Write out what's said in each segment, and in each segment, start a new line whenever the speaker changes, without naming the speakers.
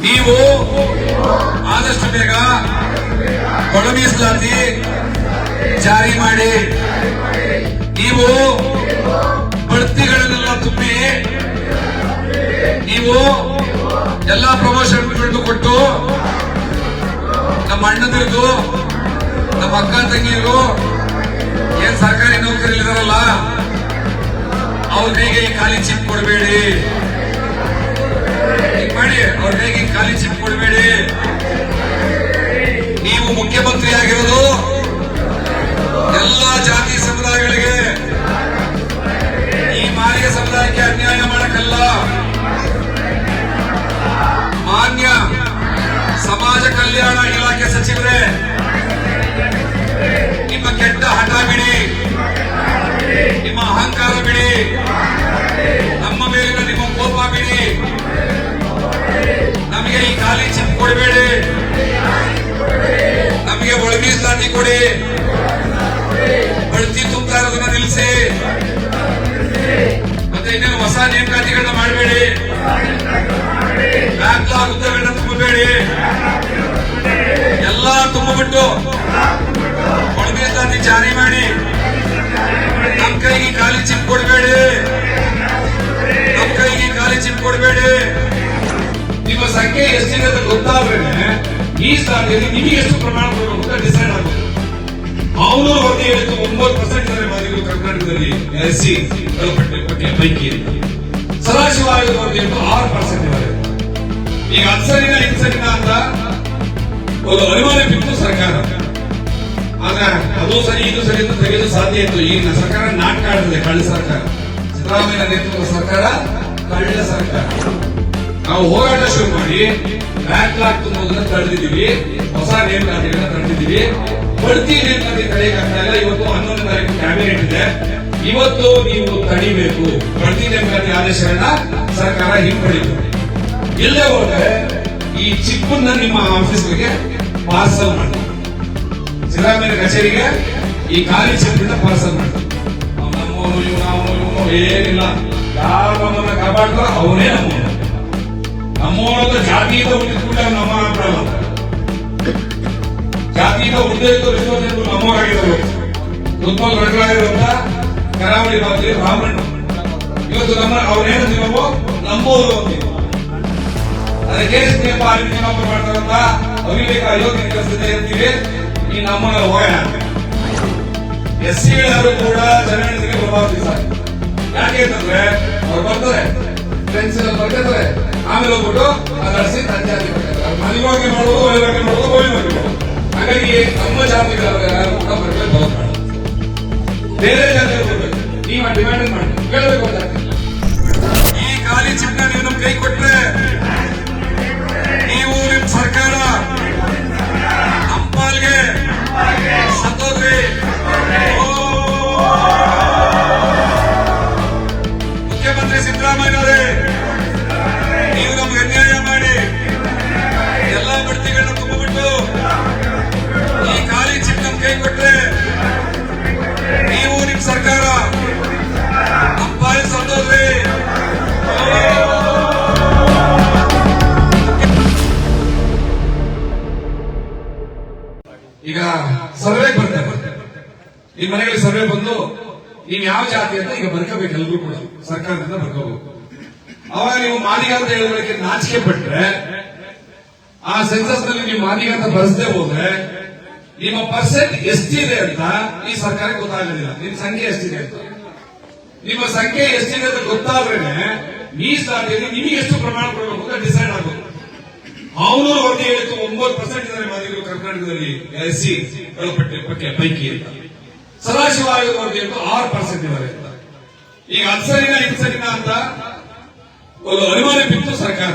ನೀವು ಆದಷ್ಟು ಬೇಗ ಒಳ ಮೀಸಲಾತಿ ಜಾರಿ ಮಾಡಿ. ನೀವು ಬಡ್ತಿಗಳನ್ನೆಲ್ಲ ತುಂಬಿ, ನೀವು ಎಲ್ಲಾ ಪ್ರಮೋಷನ್ಗಳನ್ನು ಕೊಟ್ಟು ನಮ್ಮ ಅಣ್ಣದಿರ್ದು ನಮ್ಮ ಅಕ್ಕ ತಂಗಿಯರು ಏನ್ ಸರ್ಕಾರಿ ನೌಕರಿಲಿದಾರಲ್ಲ ಅವ್ರ ಅವ್ರಿಗೆ ಖಾಲಿ ಚಿಪ್ ಕೊಡಬೇಡಿ. ಮಾಡಿ ಅವ್ರ ಖಾಲಿ ಕೊಡಬೇಡಿ. ನೀವು ಮುಖ್ಯಮಂತ್ರಿ ಆಗಿರೋದು ಎಲ್ಲಾ ಜಾತಿ ಸಮುದಾಯಗಳಿಗೆ. ಈ ಮಾಲಿಕ ಸಮುದಾಯಕ್ಕೆ ಅನ್ಯಾಯ ಮಾಡಕ್ಕಲ್ಲ. ಮಾನ್ಯ ಸಮಾಜ ಕಲ್ಯಾಣ ಇಲಾಖೆ ಸಚಿವರೇ ತುಂಬಿಬಿಟ್ಟು ಒಳ ಮೀಸಲಾತಿ ಜಾರಿ ಮಾಡಿ. ನಮ್ ಕೈಗೆ ಖಾಲಿ ಚಿಪ್ ಕೊಡಬೇಡಿ. ನಮ್ ಕೈಗೆ ಖಾಲಿ ಚಿಪ್ ಕೊಡಬೇಡಿ. ನಿಮ್ಮ ಸಂಖ್ಯೆ ಎಷ್ಟಿದೆ ಅಂತ ಗೊತ್ತಾದ್ರೆ ಈ ಸ್ಥಾನದಲ್ಲಿ ನಿಮಗೆ ಎಷ್ಟು ಪ್ರಮಾಣ ಕೊಡಬೇಕು ಡಿಸೈಡ್ ಆಗುತ್ತೆ. ಅವನು ವರದಿ ಹೇಳಿದ್ದು ಒಂಬತ್ತು ಪರ್ಸೆಂಟ್ ಇದ್ದಾರೆ ಮಾದಿಗಳು ಕರ್ನಾಟಕದಲ್ಲಿ ಎಸ್ ಸಿ ಬಗ್ಗೆ ಪೈಕಿ. ಸದಾಶಿವ ಹೇಳಿದ್ದು ಆರು ಪರ್ಸೆಂಟ್ ಇದ್ದಾರೆ. ಈಗ ಹತ್ತು ಸರಿನಾ ಅಂತ ಒಂದು ಅನುಮಾನ ಬಿತ್ತು ಸರ್ಕಾರ. ಆಗ ಅದು ಸರಿ, ಇದು ಸರಿ ಅಂತ ತೆಗೆದು ಸಾಧ್ಯ ಇತ್ತು. ಈಗ ಸರ್ಕಾರ ನಾಟಕ ಆಡ್ತದೆ ಕಳ್ಳ ಸರ್ಕಾರ. ಸಿದ್ದರಾಮಯ್ಯ ನೇತೃತ್ವದ ಸರ್ಕಾರ, ಕಳ್ಳ ಸರ್ಕಾರ. ನಾವು ಹೋರಾಟ ಶುರು ಮಾಡಿ ಬ್ಯಾಕ್ಲಾಗ್ ತುಂಬುದನ್ನ ತಡೆದಿದ್ದೀವಿ ಹೊಸ ನೇಮಕಾತಿಗಳನ್ನ ತಡೆದಿದ್ದೀವಿ ಬಡ್ತಿ ನೇಮಕಾತಿ ತಡೆಯಕ್ಕಾಗಲ್ಲ ಇವತ್ತು ಹನ್ನೊಂದು ತಾರೀಕು ಕ್ಯಾಬಿನೆಟ್ ಇದೆ. ಇವತ್ತು ನೀವು ತಡಿಬೇಕು. ಬಡ್ತಿ ನೇಮಕಾತಿ ಆದೇಶಗಳನ್ನ ಸರ್ಕಾರ ಹಿಂಪಡೆಯುತ್ತೆ. ಇಲ್ಲೇ ಹೋದ್ರೆ ಈ ಚಿಪ್ಪನ್ನ ನಿಮ್ಮ ಆಫೀಸ್ಗೆ ಪಾರ್ಸಲ್ ಮಾಡಿ. ಸಿದ್ದರಾಮಯ್ಯ ಕಚೇರಿಗೆ ಈ ಖಾಲಿ ಚಿಪ್ಪಿನ ಪಾರ್ಸಲ್ ಮಾಡಿ. ನಮ್ಮವನು ಏನಿಲ್ಲ. ಯಾರು ನಮ್ಮನ್ನ ಅವನೇ ನಮ್ಮ ನಮ್ಮವನಂತ ಜಾತಿಯಿಂದ ಹುಟ್ಟಿದ ನಮ್ಮ ಬಿಡಲ್ಲ ಜಾತಿಯಿಂದ ನಮ್ಮವರಾಗಿದ್ದಾರೆ ಕರಾವಳಿ ಭಾಗದಲ್ಲಿ ಬ್ರಾಹ್ಮಣ ಇವತ್ತು ನಮ್ಮ ಅವ್ರೇನು ನಾವು ನಮ್ಮವರು ಅಂತೀವಿ ಅದಕ್ಕೆ ನೇಪ ನೇಮಕ ಮಾಡ್ತಾರಂತ ಅವಿವೇಕ ಅಯೋಗ್ಯ ಕೆಲಸದ ಇರ್ತೀವಿ ಈ ನಮ್ಮ ಹೋಗೋಣ. ಎಸ್ ಸಿಗಳೆಲ್ಲರೂ ಕೂಡ ಜನಗಣತಿಗೆ ಬರಬಾರ್ದು ಸಾರಿ. ಯಾಕೆ ಅಂತಂದ್ರೆ ಅವ್ರು ಬರ್ತಾರೆ. ಫ್ರೆಂಡ್ಸ್ ಎಲ್ಲ ಬರ್ತಾರೆ ಆಮೇಲೆ ಹೋಗ್ಬಿಟ್ಟು ಅದರ್ಸಿ ತನ್ನ ಜಾತಿ ಮನೆವಾಗಿ ಮಾಡೋದು ಒಳ್ಳೆವಾಗಿ ಮಾಡೋದು ಒಳ್ಳೆವಾಗಿ ಮಾಡೋದು ಹಾಗಾಗಿ ನಮ್ಮ ಜಾತಿಗಳವರು ಮುಖ ಬರ್ಬೇಕು. ಬೇರೆ ಜಾತಿ ಬರ್ಬೇಕು. ನೀವು ಡಿಮ್ಯಾಂಡ್ ಮಾಡಿ. ಕೇಳಬೇಕು ಈ ಖಾಲಿ ಚಿನ್ನ ನೀವು ಕೈ ಕೊಟ್ರೆ ಸತ್ತೋದ್ರಿ ಈಗ ಸರ್ವೆ ಬರ್ತಾರೆ ನಿಮ್ ಮನೆಗಳಿಗೆ ಸರ್ವೆ ಬಂದು ನೀವು ಯಾವ ಜಾತಿ ಅಂತ ಈಗ ಬರ್ಕೋಬೇಕು ಎಲ್ರು ಕೂಡ. ಸರ್ಕಾರದಿಂದ ಬರ್ಕೋಬೇಕು. ಅವಾಗ ನೀವು ಮಾದಿಗ ಅಂತ ಹೇಳೋದಕ್ಕೆ ನಾಚಿಕೆ ಪಟ್ರೆ, ಆ ಸೆನ್ಸಸ್ನಲ್ಲಿ ನೀವು ಮಾದಿಗ ಅಂತ ಬರೆಸದೆ ಹೋದ್ರೆ, ನಿಮ್ಮ ಪರ್ಸೆಂಟ್ ಎಷ್ಟಿದೆ ಅಂತ ಈ ಸರ್ಕಾರಕ್ಕೆ ಗೊತ್ತಾಗಲಿಲ್ಲ ನಿಮ್ ಸಂಖ್ಯೆ ಎಷ್ಟಿದೆ ಅಂತ. ನಿಮ್ಮ ಸಂಖ್ಯೆ ಎಷ್ಟಿದೆ ಅಂತ ಗೊತ್ತಾದ್ರೇನೆ ಮೀಸಲಾತಿಯಲ್ಲಿ ನಿಮಗೆ ಎಷ್ಟು ಪ್ರಮಾಣ ಕೊಡಬೇಕು ಅಂತ ಡಿಸೈಡ್ ಆಗುತ್ತೆ ಅವನೂರು ವರದಿ ಹೇಳಿತು ಒಂಬತ್ತು ಪರ್ಸೆಂಟ್ ಇದ್ದಾರೆ ಮಾದಿಗರು ಕರ್ನಾಟಕದಲ್ಲಿ ಎಸ್ ಸಿ ಪಟ್ಟಿ ಪಟ್ಟಿ ಪೈಕಿ ಅಂತ. ಸದಾಶಿವ ಆಯೋಗದ ವರದಿ ಹೇಳಿತು ಆರು ಪರ್ಸೆಂಟ್ ಇದ್ದಾರೆ ಅಂತ. ಈಗ ಹತ್ತು ಸರಿನಾ, ಐದು ಸರಿನಾ ಅಂತ ಒಂದು ಅನುಮಾನ ಬಿತ್ತು ಸರ್ಕಾರ.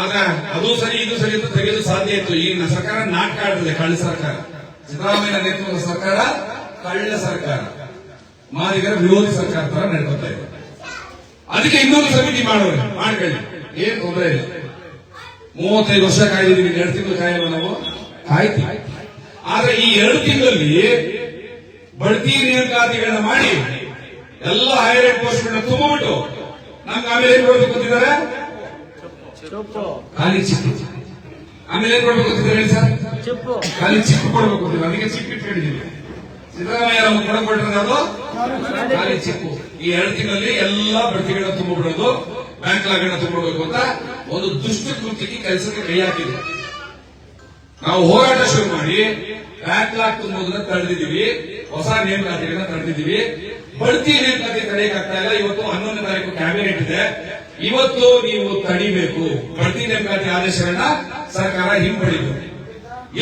ಆದ್ರೆ ಅದು ಸರಿ, ಇದು ಸರಿ ಅಂತ ತೆಗೆದು ಸಾಧ್ಯ ಇತ್ತು. ಈಗ ಸರ್ಕಾರ ನಾಟಕ ಆಡ್ತದೆ, ಕಳ್ಳ ಸರ್ಕಾರ. ಸಿದ್ದರಾಮಯ್ಯ ನೇತೃತ್ವದ ಸರ್ಕಾರ, ಕಳ್ಳ ಸರ್ಕಾರ. ಮಾದಿಗರ ವಿರೋಧಿ ಸರ್ಕಾರ ತರ ನಡ್ಕೊತಾ ಇದೆ. ಅದಕ್ಕೆ ಇನ್ನೊಂದು ಸಮಿತಿ ಮಾಡೋಣ ಮಾಡ್ಕೊಳ್ಳಿ. ಏನ್ ತೊಂದರೆ ಇಲ್ಲ. ಮೂವತ್ತೈದು ವರ್ಷ ಕಾಯ್ದಿದ್ದೀವಿ ಎರಡು ತಿಂಗಳು ಕಾಯಲ್ಲ ನಾವು? ಕಾಯ್ತೀವಿ. ಆದ್ರೆ ಈ ಎರಡು ತಿಂಗಳಲ್ಲಿ ಬಡ್ತಿ ನೇಮಕಾತಿಗಳನ್ನ ಮಾಡಿ ಎಲ್ಲ ಹೈರೇಟ್ ಪೋಸ್ಟ್ ಗಳನ್ನ ತುಂಬಿಬಿಟ್ಟು ನಮ್ಗೆ ಆಮೇಲೆ ಏನ್ ಕೊಡ್ಬೇಕು
ಗೊತ್ತಿದ್ದಾರೆ?
ಖಾಲಿ ಚಿಕ್ಕ ಆಮೇಲೆ ಏನ್ ಕೊಡ್ಬೇಕು ಗೊತ್ತಿದ್ದಾರೆ ಹೇಳಿ ಸರ್? ಖಾಲಿ ಚಿಕ್ಕ ಕೊಡ್ಬೇಕು ಅಂತಿಲ್ಲ ಅದಕ್ಕೆ ಚಿಕ್ಕ ಇಟ್ಕೊಂಡಿದ್ದೀವಿ. ಸಿದ್ದರಾಮಯ್ಯ ನಮ್ಗೆ ಅದು ಖಾಲಿ ಚಿಪ್ಪು. ಈ ಎರಡು ತಿಂಗಳಲ್ಲಿ ಎಲ್ಲಾ ಬಡ್ತಿಗಳನ್ನ ತುಂಬಿಬಿಡೋದು ಬ್ಯಾಂಕ್ ಲಾಗಳನ್ನ ತುಂಬಿಡ್ಬೇಕು ಅಂತ ಒಂದು ದುಷ್ಟ ಕೃತ್ಯಕ್ಕೆ ಕೆಲಸಕ್ಕೆ ಕೈ ಹಾಕಿದೆ ನಾವು ಹೋರಾಟ ಶುರು ಮಾಡಿ ಬ್ಯಾಂಕ್ ಲಾಕ್ ತುಂಬೋದನ್ನ ತಡೆದಿದ್ದೀವಿ ಹೊಸ ನೇಮಕಾತಿಗಳನ್ನ ತಡೆದಿದ್ದೀವಿ ಬಡ್ತಿ ನೇಮಕಾತಿ ತಡೆಯಕ್ಕಾಗ್ತಾ ಇಲ್ಲ, ಇವತ್ತು ಹನ್ನೊಂದನೇ ತಾರೀಕು ಕ್ಯಾಬಿನೆಟ್ ಇದೆ. ಇವತ್ತು ನೀವು ತಡಿಬೇಕು. ಬಡ್ತಿ ನೇಮಕಾತಿ ಆದೇಶಗಳನ್ನ ಸರ್ಕಾರ ಹಿಂಪಡಿಬೇಕು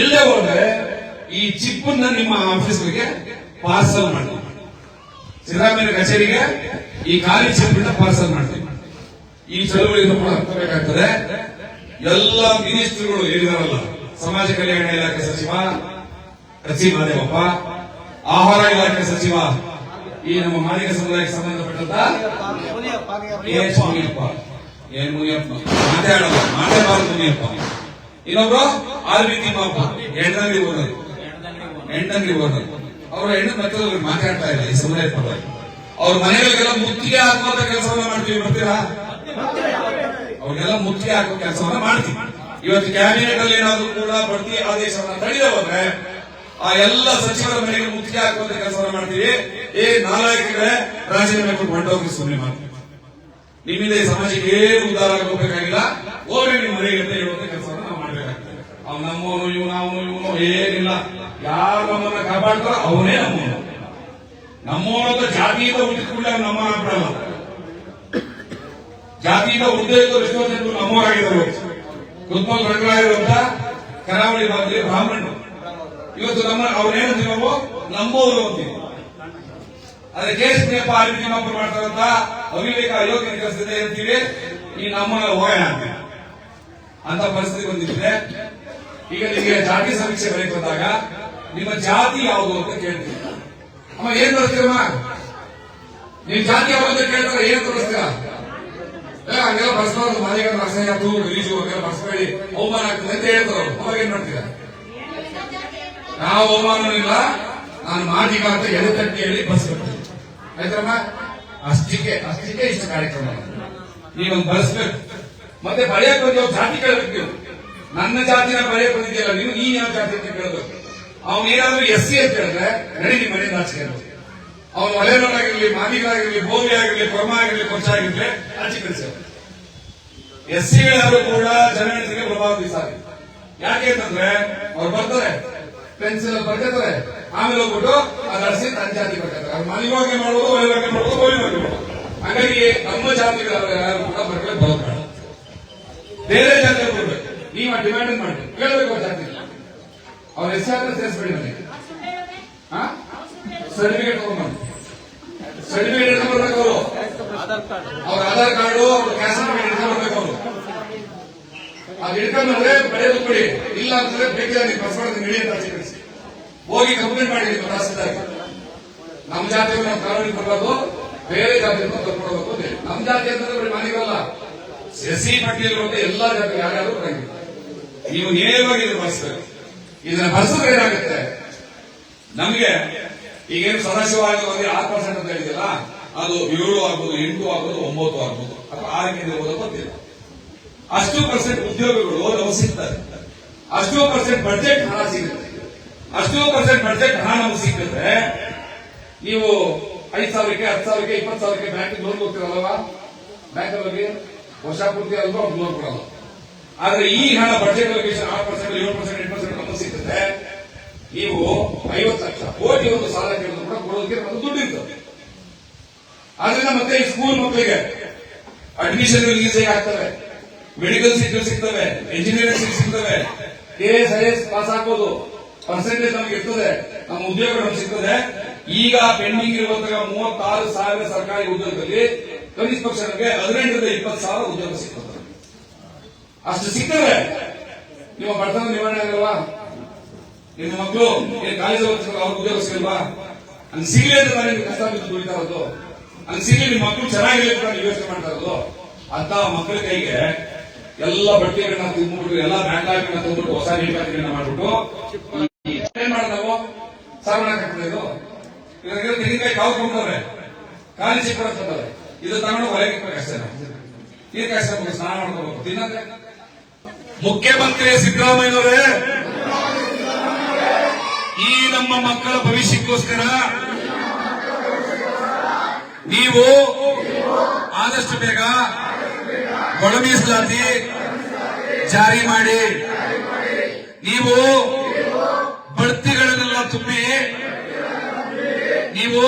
ಇಲ್ಲೇ ಹೋದ್ರೆ ಈ ಚಿಪ್ಪನ್ನ ನಿಮ್ಮ ಆಫೀಸ್ಗೆ ಪಾರ್ಸಲ್ ಮಾಡ್ತೀವಿ. ಸಿದ್ದರಾಮಯ್ಯ ಕಚೇರಿಗೆ ಈ ಖಾಲಿ ಚಿಪ್ಪನ್ನ ಪಾರ್ಸಲ್ ಮಾಡ್ತೀವಿ. ಈ ಚಳುವಳಿಯನ್ನು ಹತ್ತಬೇಕಾಗ್ತದೆ ಎಲ್ಲ ಮಿನಿಸ್ಟರ್ಗಳು ಹೇಳಿದಾರಲ್ಲ, ಸಮಾಜ ಕಲ್ಯಾಣ ಇಲಾಖೆ ಸಚಿವ ರಚಿ ಮಹದೇವಪ್ಪ ಆಹಾರ ಇಲಾಖೆ ಸಚಿವ, ಈ ನಮ್ಮ ಮಾದಿಗ ಸಮುದಾಯಕ್ಕೆ ಸಂಬಂಧಪಟ್ಟಂತ ಮುನಿಯಪ್ಪ ಏನ್ ಮುನಿಯಪ್ಪ. ಮಾತಾಡಲ್ಲ ಮಾತಾಡಬಾರದು ಮುನಿಯಪ್ಪ. ಇನ್ನೊಬ್ರು ಆರ್ ಬಿ ತಿಮ್ಮಪ್ಪ ಎಂಟಂಗಿ ಹೋದರು ಎಂಟಂಗಡಿ ಓನರ್ ಅವರ ಹೆಣ್ಣು ಮಕ್ಕಳು ಮಾತಾಡ್ತಾ ಇಲ್ಲ ಈ ಸಮುದಾಯ ಪರವಾಗಿ. ಅವ್ರ ಮನೆಗಳಿಗೆಲ್ಲ ಮುತ್ತಿಗೆ ಹಾಕುವಂತ ಕೆಲಸವನ್ನ ಮಾಡ್ತೀವಿ, ಬರ್ತೀರಾ? ಅವ್ರಿಗೆಲ್ಲ ಮುತ್ತಿ ಹಾಕೋ ಕೆಲಸವನ್ನ ಮಾಡ್ತೀವಿ ಇವತ್ತು ಕ್ಯಾಬಿನೆಟ್ ಅಲ್ಲಿ ಏನಾದ್ರು ಕೂಡ ಬಡ್ತಿ ಆದೇಶವನ್ನ ಹೋದ್ರೆ, ಆ ಎಲ್ಲ ಸಚಿವರ ಮನೆಗೆ ಮುತ್ತಿಗೆ ಹಾಕುವಂತ ಕೆಲಸವನ್ನ ಮಾಡ್ತೀವಿ. ಏ ನಾಲ್ಕರೆ ರಾಜೀನಾಮೆ ಹೊಂಟೋಗ್ರಿ ಸುಮ್ಮನೆ ಮಾಡ್ತೀವಿ ನಿಮ್ಮಿಂದ ಈ ಸಮಾಜಕ್ಕೆ ಏನು ಉದ್ದಾರ ಹೋಗ್ಬೇಕಾಗಿಲ್ಲ ಹೋಗ್ರಿ ನಿಮ್ಮ ಮನೆಗೆ ಅಂತ ಹೇಳುವಂತ ಕೆಲಸವನ್ನ ನಾವು ಮಾಡ್ಬೇಕಾಗ್ತದೆ. ಅವ್ ನಮ್ಮವನು, ಇವನು, ಅವನು, ಇವನು, ಏನಿಲ್ಲ. ಯಾರು ನಮ್ಮನ್ನ ಕಾಪಾಡ್ತಾರೋ ಅವನೇ ನಮ್ಮವನು. ನಮ್ಮವನ ಜಾತಿಯಿಂದ ಹುಟ್ಟಿದ ನಮ್ಮ ಆಗ್ಬಿಡಲ್ಲ ಜಾತಿಯಿಂದ ಉದ್ದೇಶ ಇದ್ದವರು ನಮ್ಮವರಾಗಿದ್ದರು. ಕುತ್ಮಲ್ ರಂಗರಾಗಿರುವಂತ ಕರಾವಳಿ ಭಾಗದಲ್ಲಿ ಬ್ರಾಹ್ಮಣರು. ಇವತ್ತು ನಮ್ಮ ಅವ್ರೇನಂತೀವಿ ನಾವು ನಮ್ಮವರು ಅಂತೀವಿ ಆದ್ರೆ ಕೇಸ್ ನೇಪ ಆ ರೀತಿ ಮಾತ್ರ ಮಾಡ್ತಾರಂತ ಅವಿವೇಕ ಅಯೋಗ್ಯ ಕೆಲಸದಿಂದ ಅಂತೀವಿ. ಈ ನಮ್ಮ ಹೋಗೋಣ ಅಂತ ಪರಿಸ್ಥಿತಿ ಬಂದಿದೆ ಈಗ ನಿಮಗೆ ಜಾತಿ ಸಮೀಕ್ಷೆ ಬರೀಕ್ ಬಂದಾಗ ನಿಮ್ಮ ಜಾತಿ ಯಾವುದು ಅಂತ ಕೇಳ್ತೀವಿ. ಅಮ್ಮ, ಏನ್ ಬರ್ತೀರಮ್ಮ ನಿಮ್ ಜಾತಿ ಯಾವುದು ಕೇಳ್ತಾರ, ಏನ್ ತೋರಿಸ್ತೀರಾ? ಹಂಗೆಲ್ಲ ಬರ್ಸ್ಬಾರ್ದು ಮನೆಗೆ ಅಸಹ್ಯ ಆಯ್ತು ಗಲೀಜು ಹಂಗೆಲ್ಲ ಬರ್ಸ್ಬೇಡಿ ಅವಮಾನ ಆಗ್ತದೆ. ಅಂತ ಹೇಳ್ತಾರೆ ಅವಾಗ ಏನ್ ಮಾಡ್ತೀರಾ? ನಾವು ಅವಮಾನ ಇಲ್ಲ. ನಾನು ಮಾತಿಗ ಅಂತ ಎಲೆ ತಟ್ಟಿ ಬಸ್ ಬರ್ಸ್ಬೇಕು. ಆಯ್ತಮ್ಮ? ಅಷ್ಟಕ್ಕೆ ಅಷ್ಟಕ್ಕೆ ಇಷ್ಟ ಕಾರ್ಯಕ್ರಮ. ನೀವೊಂದು ಬಳಸ್ಬೇಕು ಮತ್ತೆ ಬರೆಯಕ್ ಬಂದು ಜಾತಿ ಕೇಳಬೇಕು ನೀವು. ನನ್ನ ಜಾತಿನ ಬರೆಯಕ್ ಬಂದಿದೆಯಲ್ಲ ನೀವು ನೀನ್ ಯಾವ ಜಾತಿ ಅಂತ ಕೇಳಬೇಕು ಅವ್ನು ಏನಾದ್ರೂ ಎಸ್ ಸಿ ಅಂತ ಹೇಳಿದ್ರೆ ನಡಿ ನಿಮ್ಮ ಮನೆಯಿಂದ ಆಚೆ ಅವನು ಒಲೆನವರಾಗಿರ್ಲಿ ಮಾನಿಗಳಾಗಿರಲಿ ಭೋಗಿ ಆಗಿರಲಿ ಪರಮ ಆಗಿರಲಿ ಕೊಚ್ಚ ಆಗಿರ್ಲಿ ಆಚೆ ಕಳಿಸಿ ಎಸ್ ಸಿಗಳಾದ್ರೂ ಕೂಡ ಜನಗಣತಿಗೆ ಪ್ರಭಾವ ಬೀಸಾಗಿ ಯಾಕೆ ಅಂತಂದ್ರೆ ಅವ್ರು ಬರ್ತಾರೆ ಪೆನ್ಸಿಲ್ ಬರ್ತಾರೆ ಆಮೇಲೆ ಹೋಗ್ಬಿಟ್ಟು ಅದು ಅಳಿಸಿ ತನ್ನ ಜಾತಿ ಬರ್ಕೊತಾರೆ. ಅವ್ರು ಮನೆಗೆ ಮಾಡೋದು ಒಲೆ ಬಗ್ಗೆ ಮಾಡೋದು ಒಳ್ಳೆ ಬಗ್ಗೆ ಹಾಗಾಗಿ ನಮ್ಮ ಜಾತಿಗಳ ಯಾರು ಕೂಡ ಬರ್ಕೊಳ್ಳಿ ಬರೋದು. ಬೇರೆ ಜಾತಿ ಬರ್ಬೇಕು. ನೀವು ಆ ಡಿಮ್ಯಾಂಡ್ ಮಾಡಿ ಕೇಳಬೇಕು ಜಾತಿ ಅವ್ರ ಹೆಸರು ಸೇರಿಸ್ಬೇಡಿ ನನಗೆ ಸರ್ಟಿಫಿಕೇಟ್ ತಗೊಂಡ್ಬಂದು ಸರ್ಟಿಫಿಕೇಟ್ ಬರ್ಬೇಕು ಅವರು.
ಆಧಾರ್ ಕಾರ್ಡ್.
ಅವ್ರ ಆಧಾರ್ ಕಾರ್ಡು ಅವ್ರ ಕ್ಯಾಸ್ಟ್ ಸರ್ಟಿಫಿಕೇಟ್ ಅವರು. ಅದು ಹಿಡ್ಕೊಂಡ್ರೆ ಬರೆಯೋದು ಕೊಡಿ. ಇಲ್ಲ ಅಂತಂದ್ರೆ ಬೇಕಾದ್ರೆ ನೀವು ಬಸ್ಕೊಂಡು ನಡಿ ಅಂತ ಸ್ವೀಕರಿಸಿ. ಹೋಗಿ ಕಂಪ್ಲೇಂಟ್ ಮಾಡಿ ನಿಮ್ಮ ತಹಸೀಲ್ದಾರ್ ನಮ್ಮ ಜಾತಿ ನಮ್ಮ ಕಾನೂನಿಗೆ ಬರಬಾರ್ದು ಬೇರೆ ಜಾತಿಯನ್ನು ಬರ್ಕೊಡ್ಬೇಕು ಅಂತ ಹೇಳಿ. ನಮ್ಮ ಜಾತಿ ಅಂತಂದ್ರೆ ಬರೀ ಮನೆಗಲ್ಲ ಎಸ್ ಸಿ ಪಟ್ಟಿಯಲ್ಲಿರುವಂತ ಎಲ್ಲಾ ಜಾತಿ ಯಾರ್ಯಾರು ಬರಂಗಿಲ್ಲ ನೀವು ನೇರವಾಗಿ ಇದನ್ನು ಬರ್ಸ್ಬೇಕು ಇದನ್ನ ಏನಾಗುತ್ತೆ? ನಮಗೆ ಈಗೇನು ಸದಾಶಿವವಾಗಿ ಆರು ಪರ್ಸೆಂಟ್ ಅಂತ ಹೇಳಿದೆಯಲ್ಲ, ಅದು ಏಳು ಆಗ್ಬೋದು, ಎಂಟು ಆಗ್ಬೋದು, ಒಂಬತ್ತು ಆಗ್ಬೋದು, ಅಥವಾ ಆರಕ್ಕೆ ಇರ್ಬೋದು ಗೊತ್ತಿಲ್ಲ. ಅಷ್ಟು ಪರ್ಸೆಂಟ್ ಉದ್ಯೋಗಗಳು ನಮಗೆ ಸಿಗ್ತದೆ. ಅಷ್ಟು ಪರ್ಸೆಂಟ್ ಬಜೆಟ್ ಹಣ ಸಿಗುತ್ತೆ. ಅಷ್ಟು ಪರ್ಸೆಂಟ್ ಬಜೆಟ್ ಹಣ ನಮಗೆ ಸಿಕ್ಕಿದ್ರೆ, ನೀವು ಐದು ಸಾವಿರಕ್ಕೆ, ಹತ್ತು ಸಾವಿರಕ್ಕೆ, ಇಪ್ಪತ್ತು ಸಾವಿರಕ್ಕೆ ಬ್ಯಾಂಕ್ ಲೋನ್ ಕೊಡ್ತೀರಲ್ವಾ ಬ್ಯಾಂಕ್ ಅಲ್ಲಿ ವರ್ಷ ಪೂರ್ತಿ ಅಲ್ವಾ ಲೋನ್ ಕೊಡಲ್ಲ ಆದ್ರೆ ಈ ಹಣ ಬಜೆಟ್ ಅಲೋಕೇಶನ್ ಆರು ಪರ್ಸೆಂಟ್ ಏಳು ಪರ್ಸೆಂಟ್ ಎಂಟು ಪರ್ಸೆಂಟ್ ನಮಗೆ ನೀವು ಐವತ್ತು ಲಕ್ಷ, ಕೋಟಿ ಒಂದು ಸಾಲ ಕೇಳಿದ್ರು ಕೂಡ ಕೊಡೋದಕ್ಕೆ ನಮ್ಮ ದುಡ್ಡು ಇರ್ತದೆ ಆದ್ರಿಂದ ಮತ್ತೆ ಈ ಸ್ಕೂಲ್ ಮಕ್ಕಳಿಗೆ ಅಡ್ಮಿಷನ್ ಈಸಿ ಆಗ್ತವೆ. ಮೆಡಿಕಲ್ ಸೀಟ್ ಸಿಗ್ತವೆ ಇಂಜಿನಿಯರಿಂಗ್ ಸೀಟ್ ಸಿಗ್ತವೆ. K S I S pass ಆಗ್ಬೋದು. ಪರ್ಸೆಂಟೇಜ್ ನಮ್ಗೆ ಇರ್ತದೆ, ನಮ್ಮ ಉದ್ಯೋಗ ನಮ್ಗೆ ಸಿಗ್ತದೆ. ಈಗ ಪೆಂಡಿಂಗ್ ಇರುವಂತಹ ಮೂವತ್ತಾರು ಸಾವಿರ ಸರ್ಕಾರಿ ಉದ್ಯೋಗದಲ್ಲಿ ಕನಿಷ್ಠ ಪಕ್ಷ ನಮಗೆ ಹದಿನೆಂಟರಿಂದ ಇಪ್ಪತ್ತು ಸಾವಿರ ಉದ್ಯೋಗ ಸಿಗ್ತದೆ. ಅಷ್ಟು ಸಿಗ್ತದೆ ನಿಮ್ಮ ಬಡತನ ನಿವಾರಣೆ ಆಗಲ್ವಾ? ನಿಮ್ಮ ಮಕ್ಕಳು ಏನ್ ಕಾಲೇಜ್ ಅವ್ರ ಉದ್ಯೋಗ ಸಿಗಲ್ವಾ ಹಂಗ್ ಸಿಗ್ಲಿ ಅಂತ ನಾನು ಕಷ್ಟ ಬಿದ್ದು ದುಡಿತಾ ಇರೋದು. ಹಂಗ್ ಸಿಗ್ಲಿ ನಿಮ್ಮ ಮಕ್ಕಳು ಚೆನ್ನಾಗಿರ್ಲಿ ಅಂತ ಯೋಚನೆ ಮಾಡ್ತಾ ಇರೋದು. ಅಂತ ಮಕ್ಕಳ ಕೈಗೆ ಎಲ್ಲ ಬಟ್ಟೆಗಳನ್ನ ತಿಂದ್ಬಿಟ್ಟು ಎಲ್ಲ ಬ್ಯಾಂಕ್ ತಂದ್ಬಿಟ್ಟು ಹೊಸ ನೇಮಕಾತಿಗಳನ್ನ ಮಾಡ್ಬಿಟ್ಟು ಏನ್ ಮಾಡೋದು ನಾವು ಇದು ಕಟ್ಟಿದ್ದು ಇವಾಗ ತೆಂಗಿನಕಾಯಿ ಕಾವು ಕೊಂಡ್ರೆ ಖಾಲಿ ಚಿಕ್ಕ ಇದು ತಗೊಂಡು ಹೊರಗೆ ಅಷ್ಟೇ ನೀರ್ ಕಾಯಿಸ್ಬೇಕು ಸ್ನಾನ ಮಾಡ್ಕೋಬೇಕು. ತಿನ್ನಂದ್ರೆ ಮುಖ್ಯಮಂತ್ರಿ ಸಿದ್ದರಾಮಯ್ಯನವರೇ ಈ ನಮ್ಮ ಮಕ್ಕಳ ಭವಿಷ್ಯಕ್ಕೋಸ್ಕರ ನೀವು ಆದಷ್ಟು ಬೇಗ ಒಳ ಮೀಸಲಾತಿ ಜಾರಿ ಮಾಡಿ. ನೀವು ಬಡ್ತಿಗಳನ್ನೆಲ್ಲ ತುಂಬಿ ನೀವು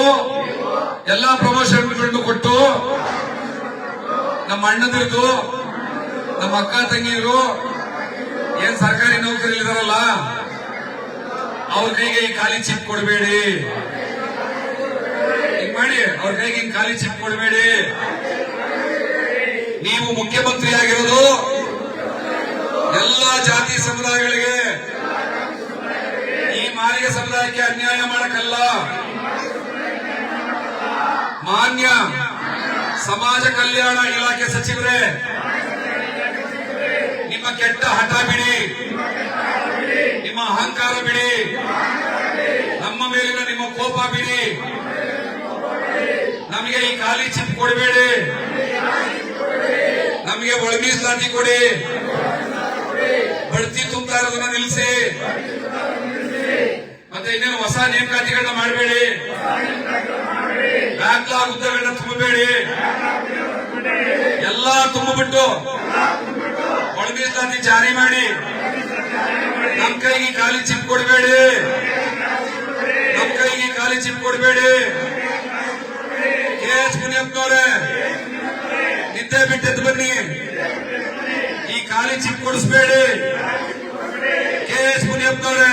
ಎಲ್ಲಾ ಪ್ರಮೋಷನ್ಗಳನ್ನು ಕೊಟ್ಟು ನಮ್ಮ ಅಣ್ಣದಿರ್ದು ನಮ್ಮ ಅಕ್ಕ ತಂಗಿಯರು ಏನ್ ಸರ್ಕಾರಿ ನೌಕರಿಲಿದಾರಲ್ಲ ಅವ್ರ ಈ ಖಾಲಿ ಚಿಪ್ ಕೊಡಬೇಡಿ. ಹಿಂಗ್ ಮಾಡಿ, ಅವ್ರ ಕೈಗೆ ಹಿಂಗ್ ಖಾಲಿ ಚಿಪ್ ಕೊಡಬೇಡಿ. ನೀವು ಮುಖ್ಯಮಂತ್ರಿ ಆಗಿರೋದು ಎಲ್ಲಾ ಜಾತಿ ಸಮುದಾಯಗಳಿಗೆ. ಈ ಮಾಲಿಗೆ ಸಮುದಾಯಕ್ಕೆ ಅನ್ಯಾಯ ಮಾಡಕ್ಕಲ್ಲ. ಮಾನ್ಯ ಸಮಾಜ ಕಲ್ಯಾಣ ಇಲಾಖೆ ಸಚಿವರೇ, ನಿಮ್ಮ ಕೆಟ್ಟ ಹಠ ಬಿಡಿ. ಅಹಂಕಾರ ಬಿಡಿ. ನಮ್ಮ ಮೇಲಿನ ನಿಮ್ಮ ಕೋಪ ಬಿಡಿ. ನಮಗೆ ಈ ಖಾಲಿ ಚಿಪ್ ಕೊಡಬೇಡಿ. ನಮಗೆ ಒಳ ಸಾಧಿ ಕೊಡಿ. ಬಡ್ತಿ ತುಂಬ್ತಾ ಇರೋದನ್ನ ನಿಲ್ಲಿಸಿ ಮತ್ತೆ ಇನ್ನೇನು ಹೊಸ ನೇಮಕಾತಿಗಳನ್ನ ಮಾಡಬೇಡಿ. ಬ್ಯಾಂಕ್ಲಾ ಹುದ್ದೆಗಳನ್ನ ತುಂಬಬೇಡಿ. ಎಲ್ಲ ತುಂಬಿಬಿಟ್ಟು ಸಾಧಿ ಜಾರಿ ಮಾಡಿ. ನಮ್ ಕೈಗೆ ಖಾಲಿ ಚಿಪ್ ಕೊಡಬೇಡಿ. ನಮ್ ಕೈಗೆ ಖಾಲಿ ಚಿಪ್ ಕೊಡಬೇಡಿ. ಕೆ ಎಚ್ ಮುನಿಯಪ್ಪನವ್ರೆ, ನಿದ್ದೆ ಬಿಟ್ಟೆದ್ದು ಬನ್ನಿ. ಈ ಖಾಲಿ ಚಿಪ್ ಕೊಡಿಸ್ಬೇಡಿ. ಕೆ ಎಸ್ ಮುನಿಯಪ್ಪನವ್ರೆ,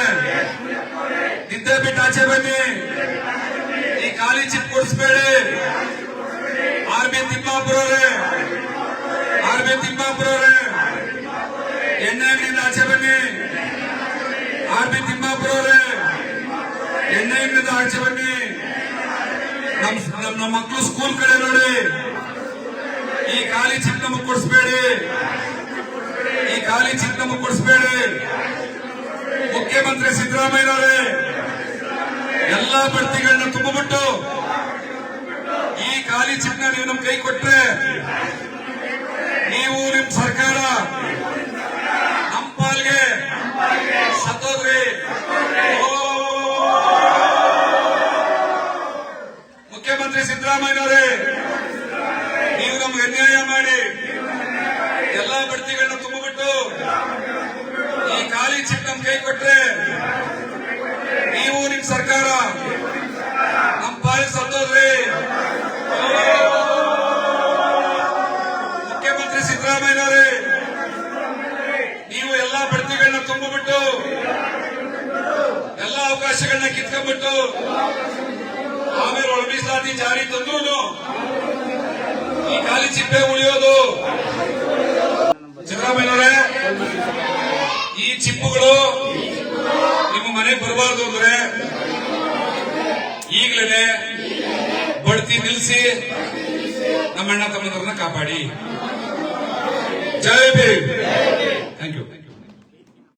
ನಿದ್ದೆ ಬಿಟ್ಟು ಆಚೆ ಬನ್ನಿ. ಈ ಖಾಲಿ ಚಿಪ್ ಕೊಡಿಸ್ಬೇಡಿ. ಆರ್ ಬಿ ತಿಮ್ಮಾಪುರವ್ರೆ ಆರ್ ಬಿ ತಿಮ್ಮಾಪುರವ್ರೆ ಎಣ್ಣೆ ಆಚೆ ಬನ್ನಿ ಆರ್ ಬಿ ತಿಮ್ಮಾಪುರವ್ರೆ ಎಣ್ಣೆ ಅಂಗಡಿಯಿಂದ ಆಚೆ ಬನ್ನಿ. ನಮ್ ನಮ್- ನಮ್ಮ ಮಕ್ಕಳು ಸ್ಕೂಲ್ ಕಡೆ ನೋಡಿ. ಈ ಖಾಲಿ ಚಿಪ್ ನಮಗ್ ಕೊಡಿಸ್ಬೇಡಿ. ಈ ಖಾಲಿ ಚೆಕ್ ನಮಗ್ ಕೊಡಿಸ್ಬೇಡಿ. ಮುಖ್ಯಮಂತ್ರಿ ಸಿದ್ದರಾಮಯ್ಯನವರೇ ಎಲ್ಲಾ ಬಡ್ತಿಗಳನ್ನ ತುಂಬಿಬಿಟ್ಟು ಈ ಖಾಲಿ ಚಿನ್ನ ನೀವು ನಮ್ ಕೈ ಕೊಟ್ರೆ ನೀವು ನಿಮ್ ಸರ್ಕಾರ ನಮ್ ಪಾಲ್ಗೆ ಸತ್ತೋದ್ರಿ. ಸಿದ್ದರಾಮಯ್ಯನವರೇ ನೀವು ನಮ್ಗೆ ಅನ್ಯಾಯ ಮಾಡಿ ಎಲ್ಲಾ ಬಡ್ತಿಗಳನ್ನ ತುಂಬಿಬಿಟ್ಟು ಈ ಖಾಲಿ ಚಿಪ್ ನಮ್ ಕೈ ಕೊಟ್ರೆ ನೀವು ನಿಮ್ ಸರ್ಕಾರ ನಮ್ ಪಾಲಿ ಸತ್ತೋದ್ರಿ. ಮುಖ್ಯಮಂತ್ರಿ ಸಿದ್ದರಾಮಯ್ಯನವರೇ, ನೀವು ಎಲ್ಲಾ ಬಡ್ತಿಗಳನ್ನ ತುಂಬಿಬಿಟ್ಟು ಎಲ್ಲಾ ಅವಕಾಶಗಳನ್ನ ಕಿತ್ಕೊಂಡ್ಬಿಟ್ಟು ಮೀಸಲಾತಿ ಜಾರಿ ಈ ಖಾಲಿ ಚಿಪ್ಪೆ ಉಳಿಯೋದು. ಸಿದ್ದರಾಮಯ್ಯನವರೇ, ಈ ಚಿಪ್ಪುಗಳು ನಿಮ್ಮ ಮನೆಗೆ ಬರಬಾರ್ದು ಅಂದ್ರೆ ಈಗಲೇ ಬಡ್ತಿ ನಿಲ್ಲಿಸಿ ನಮ್ಮ ಅಣ್ಣ ತಮ್ಮದವ್ರನ್ನ ಕಾಪಾಡಿ. ಜೈ ಭೀಮ್.